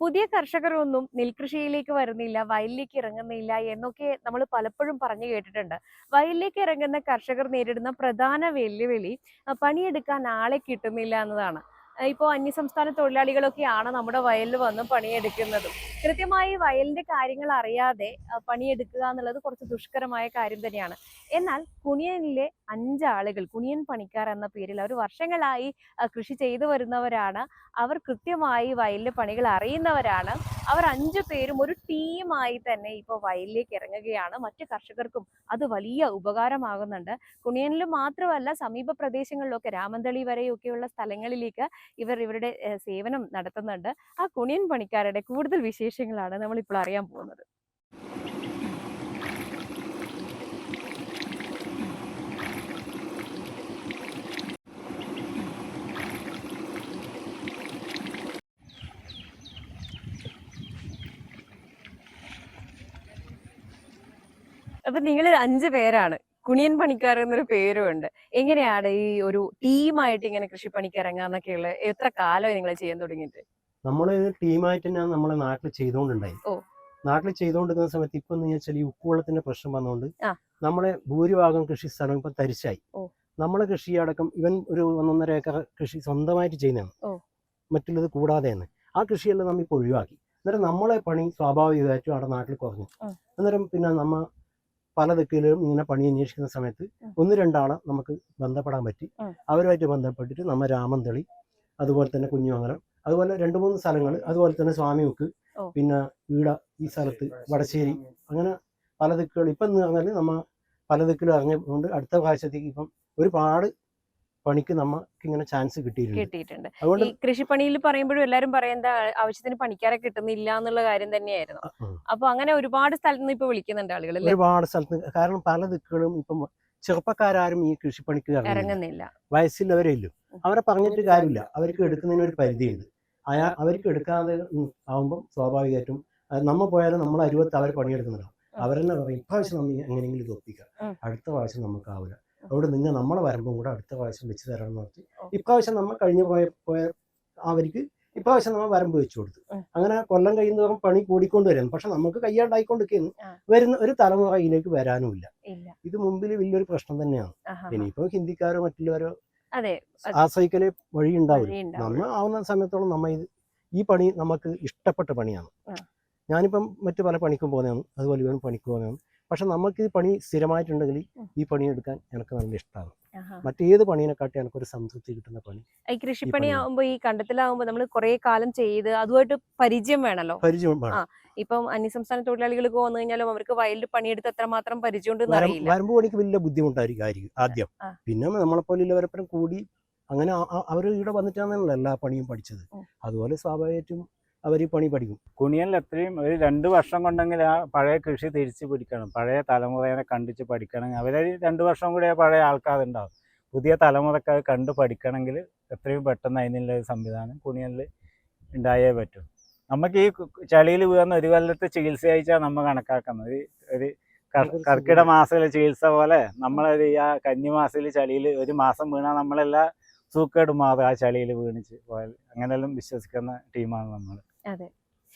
പുതിയ കർഷകരൊന്നും നെൽകൃഷിയിലേക്ക് വരുന്നില്ല വയലിലേക്ക് ഇറങ്ങുന്നില്ല എന്നൊക്കെ നമ്മൾ പലപ്പോഴും പറഞ്ഞു കേട്ടിട്ടുണ്ട്. വയലിലേക്ക് ഇറങ്ങുന്ന കർഷകർ നേരിടുന്ന പ്രധാന വെല്ലുവിളി പണിയെടുക്കാൻ ആളെ കിട്ടുന്നില്ല എന്നതാണ്. ഇപ്പോൾ അന്യസംസ്ഥാന തൊഴിലാളികളൊക്കെയാണ് നമ്മുടെ വയലിൽ വന്ന് പണിയെടുക്കുന്നതും. കൃത്യമായി വയലിന്റെ കാര്യങ്ങൾ അറിയാതെ പണിയെടുക്കുക എന്നുള്ളത് കുറച്ച് ദുഷ്കരമായ കാര്യം തന്നെയാണ്. എന്നാൽ കുണിയനിലെ അഞ്ചാളുകൾ കുണിയൻ പണിക്കാർ എന്ന പേരിൽ അവർ വർഷങ്ങളായി കൃഷി ചെയ്തു വരുന്നവരാണ്. അവർ കൃത്യമായി വയലിലെ പണികൾ അറിയുന്നവരാണ്. അവർ അഞ്ചു പേരും ഒരു ടീമായി തന്നെ ഇപ്പോൾ വയലിലേക്ക് ഇറങ്ങുകയാണ്. മറ്റു കർഷകർക്കും അത് വലിയ ഉപകാരമാകുന്നുണ്ട്. കുണിയനിൽ മാത്രമല്ല സമീപ പ്രദേശങ്ങളിലൊക്കെ രാമന്തളി വരെയൊക്കെയുള്ള സ്ഥലങ്ങളിലേക്ക് ഇവർ ഇവരുടെ സേവനം നടത്തുന്നുണ്ട്. ആ കുണിയൻ പണിക്കാരുടെ കൂടുതൽ വിശേഷങ്ങളാണ് നമ്മൾ ഇപ്പോൾ അറിയാൻ പോകുന്നത്. അപ്പൊ നിങ്ങൾ അഞ്ചു പേരാണ്. കുണിയൻ പണിക്കാർ എന്നൊരു പേരുമുണ്ട് എങ്ങനെയാണ് ഈ ഒരു ടീമായിട്ട് ഇങ്ങനെ കൃഷിപ്പണിക്ക് ഇറങ്ങാന്നൊക്കെയുള്ള എത്ര കാലമായി നിങ്ങൾ ചെയ്യാൻ തുടങ്ങിയിട്ട്? നമ്മൾ ടീമായിട്ട് തന്നെയാണ് നമ്മളെ നാട്ടിൽ ചെയ്തുകൊണ്ടുണ്ടായി. നാട്ടിൽ ചെയ്തോണ്ടിരുന്ന സമയത്ത് ഇപ്പൊ എന്ന് വെച്ചാൽ ഈ ഉപ്പുവെള്ളത്തിന്റെ പ്രശ്നം വന്നുകൊണ്ട് നമ്മളെ ഭൂരിഭാഗം കൃഷി സ്ഥലം ഇപ്പൊ തരിശായി നമ്മളെ കൃഷി അടക്കം ഇവൻ ഒരു ഒന്നൊന്നര ഏക്കർ കൃഷി സ്വന്തമായിട്ട് ചെയ്യുന്നതാണ്. മറ്റുള്ളത് കൂടാതെയാണ്. ആ കൃഷിയെല്ലാം നമ്മൾ ഇപ്പൊ ഒഴിവാക്കി. അന്നേരം നമ്മളെ പണി സ്വാഭാവികമായിട്ടും അവിടെ നാട്ടിൽ കുറഞ്ഞു. അന്നേരം പിന്നെ നമ്മ പല ദിക്കിലും ഇങ്ങനെ പണി അന്വേഷിക്കുന്ന സമയത്ത് ഒന്ന് രണ്ടാളെ നമുക്ക് ബന്ധപ്പെടാൻ പറ്റി. അവരുമായിട്ട് ബന്ധപ്പെട്ടിട്ട് നമ്മ രാമന്തളി അതുപോലെ തന്നെ കുഞ്ഞുമംഗലം അതുപോലെ രണ്ട് മൂന്ന് സ്ഥലങ്ങൾ അതുപോലെ തന്നെ സ്വാമി ഉക്ക് പിന്നെ ഈട ഈ സ്ഥലത്ത് വടശ്ശേരി അങ്ങനെ പല ദിക്കുകൾ. ഇപ്പം എന്ന് പറഞ്ഞാൽ നമ്മ പല ദിക്കിലും ഇറങ്ങിക്കൊണ്ട് അടുത്ത പ്രാവശ്യത്തേക്ക് ഇപ്പം ഒരുപാട് പണിക്ക് നമുക്ക് ഇങ്ങനെ ചാൻസ് കിട്ടിയിട്ടുണ്ട്. കിട്ടിയിട്ടുണ്ട്. അതുകൊണ്ട് ഈ കൃഷിപ്പണിയിൽ പറയുമ്പോഴും എല്ലാരും പറയുന്നത് ആവശ്യത്തിന് പണിക്കാരെ കിട്ടുന്നില്ല എന്നുള്ള കാര്യം തന്നെയായിരുന്നു. അപ്പൊ അങ്ങനെ ഒരുപാട് സ്ഥലത്ത് നിന്ന് ഇപ്പൊ വിളിക്കുന്നുണ്ട് ആളുകൾ ഒരുപാട് സ്ഥലത്ത് കാരണം പല ദിക്കുകളും ഇപ്പം ചെറുപ്പക്കാരും ഈ കൃഷിപ്പണിക്ക് ഇറങ്ങുന്നില്ല. ഉം. അവരെ പറഞ്ഞിട്ട് കാര്യമില്ല. അവർക്ക് എടുക്കുന്നതിന് ഒരു പരിധിയുണ്ട്. അയാ അവർക്ക് എടുക്കാതെ ആവുമ്പോൾ ആവുമ്പം സ്വാഭാവികമായിട്ടും നമ്മൾ നമ്മ പോയാലും നമ്മൾ അരുവത്ത് അവർ പണിയെടുക്കുന്നുണ്ടാവും. അവരെന്നെ പറയും ഇപ്രാവശ്യം നമ്മൾ എങ്ങനെയെങ്കിലും ഇത് ഒപ്പിക്കാം. അടുത്ത പ്രാവശ്യം നമുക്ക് ആവില്ല അതുകൊണ്ട് നിങ്ങൾ നമ്മളെ വരുമ്പം കൂടെ അടുത്ത പ്രാവശ്യം വെച്ച് തരണം എന്ന് പറഞ്ഞു. ഇപ്രാവശ്യം നമ്മൾ കഴിഞ്ഞു പോയ പോയ അവർക്ക് ഇപ്രാവശ്യം നമ്മൾ വരമ്പ് വെച്ചു കൊടുത്തു. അങ്ങനെ കൊല്ലം കഴിയുന്നതോറും പണി കൂടിക്കൊണ്ട് വരുന്നു. പക്ഷെ നമുക്ക് കയ്യാണ്ടായിക്കൊണ്ടിരിക്കുന്നു. വരുന്ന ഒരു തലമുറ ഇതിലേക്ക് വരാനുമില്ല. ഇല്ല. ഇത് മുമ്പിൽ വലിയൊരു പ്രശ്നം തന്നെയാണ്. ഇനിയിപ്പോ ഹിന്ദിക്കാരോ മറ്റുള്ളവരോ ആശ്രയിക്കൽ വഴി ഉണ്ടാവില്ല. നമ്മൾ നമ്മ ആവുന്ന സമയത്തോളം നമ്മ ഇത് ഈ പണി നമുക്ക് ഇഷ്ടപ്പെട്ട പണിയാണ്. ഞാനിപ്പം മറ്റു പല പണിക്കും പോകുന്നതാണ്. അതുപോലെ പണിക്ക് പോകുന്നതാണ്. പക്ഷെ നമുക്ക് ഈ പണി സ്ഥിരമായിട്ടുണ്ടെങ്കിൽ ഈ പണി എടുക്കാൻ എനിക്ക് നല്ല ഇഷ്ടമാണ്. മറ്റേത് പണിനെക്കാട്ടി എനിക്കൊരു സംതൃപ്തി കിട്ടുന്ന പണി ഈ കൃഷിപ്പണി ആവുമ്പോൾ ആവുമ്പോ ഈ കണ്ടത്തിലാവുമ്പോ നമ്മൾ കുറെ കാലം ചെയ്ത് അതുമായിട്ട് പരിചയം വേണല്ലോ. പരിചയം വേണം. ഇപ്പം അന്യസംസ്ഥാന തൊഴിലാളികൾ വന്നു കഴിഞ്ഞാലും അവർക്ക് വയലിൽ പണിയെടുത്ത് എത്രമാത്രം പരിചയം വരമ്പ് പണിക്ക് വലിയ ബുദ്ധിമുട്ടായിരിക്കും ആദ്യം. പിന്നെ നമ്മളെ പോലുള്ളവരപ്പുറം കൂടി അങ്ങനെ അവർ ഇവിടെ വന്നിട്ടാണല്ലോ എല്ലാ പണിയും പഠിച്ചത്. അതുപോലെ സ്വാഭാവികമായിട്ടും അവർ പണി പഠിക്കും. കുണിയനിൽ എത്രയും ഒരു രണ്ട് വർഷം കൊണ്ടെങ്കിൽ ആ പഴയ കൃഷി തിരിച്ച് പിടിക്കണം. പഴയ തലമുറയെ കണ്ടിച്ച് പഠിക്കണം. അവർ രണ്ട് വർഷം കൂടി പഴയ ആൾക്കാരുണ്ടാവും പുതിയ തലമുറയ്ക്ക് അത് കണ്ട് പഠിക്കണമെങ്കിൽ എത്രയും പെട്ടെന്ന് അതിനുള്ള ഒരു സംവിധാനം കുണിയനിൽ ഉണ്ടായേ പറ്റും. നമുക്ക് ഈ ചളിയിൽ വീഴുന്ന ഒരു കൊല്ലത്തെ ചികിത്സ അയച്ചാൽ നമ്മൾ കണക്കാക്കുന്നത്. ഒരു ഒരു കർക്കിട മാസത്തിലെ ചികിത്സ പോലെ നമ്മളൊരു ഈ ആ കന്നിമാസത്തിൽ ചളിയിൽ ഒരു മാസം വീണാൽ നമ്മളെല്ലാം സൂക്കേട് മാറും ആ ചളിയിൽ വീണിച്ച് പോയാൽ. അങ്ങനെയെല്ലാം വിശ്വസിക്കുന്ന ടീമാണ് നമ്മൾ അതെ.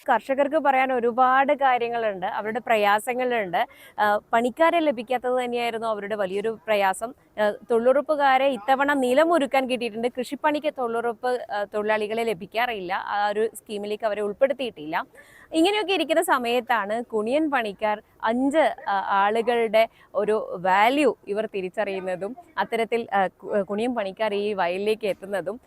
കർഷകർക്ക് പറയാൻ ഒരുപാട് കാര്യങ്ങളുണ്ട് അവരുടെ പ്രയാസങ്ങളുണ്ട്. പണിക്കാരെ ലഭിക്കാത്തത് തന്നെയായിരുന്നു അവരുടെ വലിയൊരു പ്രയാസം. തൊഴിലുറപ്പുകാരെ ഇത്തവണ നിലമൊരുക്കാൻ കിട്ടിയിട്ടുണ്ട്. കൃഷിപ്പണിക്ക് തൊഴിലുറപ്പ് തൊഴിലാളികളെ ലഭിക്കാറില്ല. ആ ഒരു സ്കീമിലേക്ക് അവരെ ഉൾപ്പെടുത്തിയിട്ടില്ല. ഇങ്ങനെയൊക്കെ ഇരിക്കുന്ന സമയത്താണ് കുണിയൻ പണിക്കാർ അഞ്ച് ആളുകളുടെ ഒരു വാല്യൂ ഇവർ തിരിച്ചറിയുന്നതും അത്തരത്തിൽ കുണിയൻ പണിക്കാർ ഈ വയലിലേക്ക് എത്തുന്നതും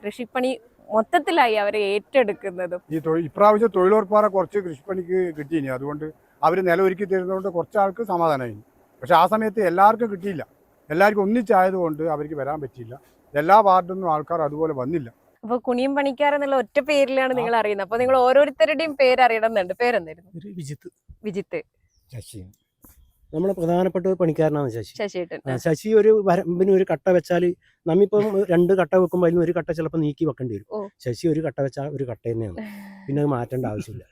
കൃഷിപ്പണി മൊത്തത്തിലായി അവരെ ഏറ്റെടുക്കുന്നതും. ഈ തൊഴിൽ ഇപ്രാവശ്യം തൊഴിലുറപ്പാറെ കുറച്ച് കൃഷിപ്പണിക്ക് കിട്ടിയിനി. അതുകൊണ്ട് അവർ നിലമൊരുക്കി തരുന്നതുകൊണ്ട് കുറച്ച് ആൾക്ക് സമാധാനമായി പക്ഷെ ആ സമയത്ത് എല്ലാവർക്കും കിട്ടിയില്ല. എല്ലാവർക്കും ഒന്നിച്ചായതുകൊണ്ട് അവർക്ക് വരാൻ പറ്റിയില്ല. എല്ലാ വാർഡിൽ നിന്നും ആൾക്കാർ അതുപോലെ വന്നില്ല. അപ്പൊ കുണിയും പണിക്കാർ എന്നുള്ള ഒറ്റ പേരിലാണ് നിങ്ങൾ അറിയുന്നത്. അപ്പൊ നിങ്ങൾ ഓരോരുത്തരുടെയും പേര് അറിയണമെന്നുണ്ട് പേരെന്തായിരുന്നു? ഒരു വിജിത്ത്. വിജിത്ത്. ശശി നമ്മളെ പ്രധാനപ്പെട്ട ഒരു പണിക്കാരനാണ് ശശി. ശശിയേട്ടൻ. ശശി ഒരു വരമ്പിന് ഒരു കട്ട വെച്ചാൽ നമ്മിപ്പം രണ്ട് കട്ട വെക്കുമ്പോൾ അതിന് ഒരു കട്ട ചിലപ്പോൾ നീക്കി വെക്കേണ്ടി വരും. ശശി ഒരു കട്ട വെച്ചാൽ ഒരു കട്ട തന്നെയാണ്. പിന്നെ അത് മാറ്റേണ്ട ആവശ്യമില്ല?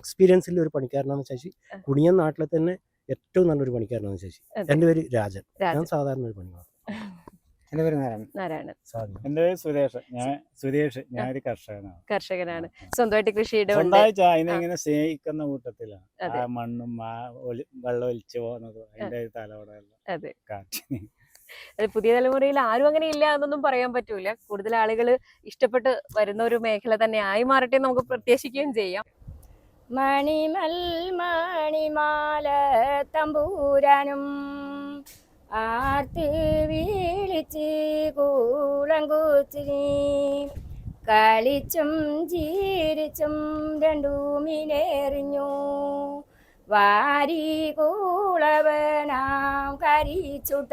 എക്സ്പീരിയൻസിൽ ഒരു പണിക്കാരനാണ് ശശി. കുണിയൻ നാട്ടിലെ തന്നെ ഏറ്റവും നല്ലൊരു പണിക്കാരനാണ് ശശി. എന്റെ എന്റെ പേര് രാജൻ. രാജൻ. ഞാൻ സാധാരണ ഒരു പണിയാണ് എന്റെ പേര് നാരായണൻ. നാരായണൻ. എന്റെ പേര് സുരേഷ്. ഞാൻ സുരേഷ് ഞാനൊരു കർഷകനാണ്. കർഷകനാണ്. സ്വന്തമായിട്ട് കൃഷിയുടെ ഉണ്ട്. സ്വന്തമായി അതിനെ ഇങ്ങനെ സ്നേഹിക്കുന്ന കൂട്ടത്തിലാണ്. അതെ. ആ മണ്ണും വെള്ളം ഒലിച്ചു പോകുന്നതും അതിന്റെ തലവടയെല്ലാം അതെ. കാറ്റിന് പുതിയ തലമുറയിൽ ആരും അങ്ങനെ ഇല്ല എന്നൊന്നും പറയാൻ പറ്റൂല. കൂടുതൽ ആളുകൾ ഇഷ്ടപ്പെട്ട് വരുന്ന ഒരു മേഖല തന്നെ ആയി മാറട്ടെ നമുക്ക് പ്രത്യാശിക്കുകയും ചെയ്യാം. മണിമൽ മണിമാല തമ്പൂരാനും ആർത്ത് വിളിച്ച് കൂളങ്കൂച്ചിനി കളിച്ചും ജീരിച്ചും രണ്ടു മീനെറിഞ്ഞു വാരി കൂളവനാം കരിച്ചുട്ട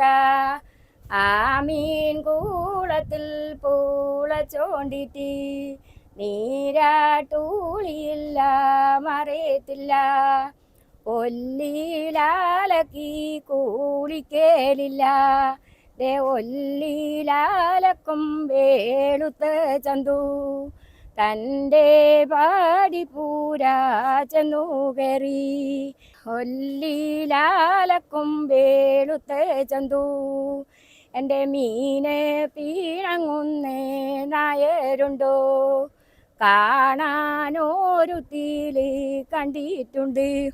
മീൻ കൂളത്തിൽ പൂള ചോണ്ടിട്ടി. നീരാട്ടൂളിയില്ല മറയത്തില്ല. ഒല്ലിലാലക്കി കൂളിക്കേലില്ല ദേ ഒല്ലിലാലക്കും വേണുത്ത ചന്തു. തന്റെ പാടി പൂരാ ചെന്നു കയറി ഒല്ലിലാലക്കും വേണുത്ത ചന്തു. എന്റെ മീനെ പീഴങ്ങുന്നേ നായരുണ്ടോ? കാണാനോരുത്തിൽ കണ്ടിട്ടുണ്ട്.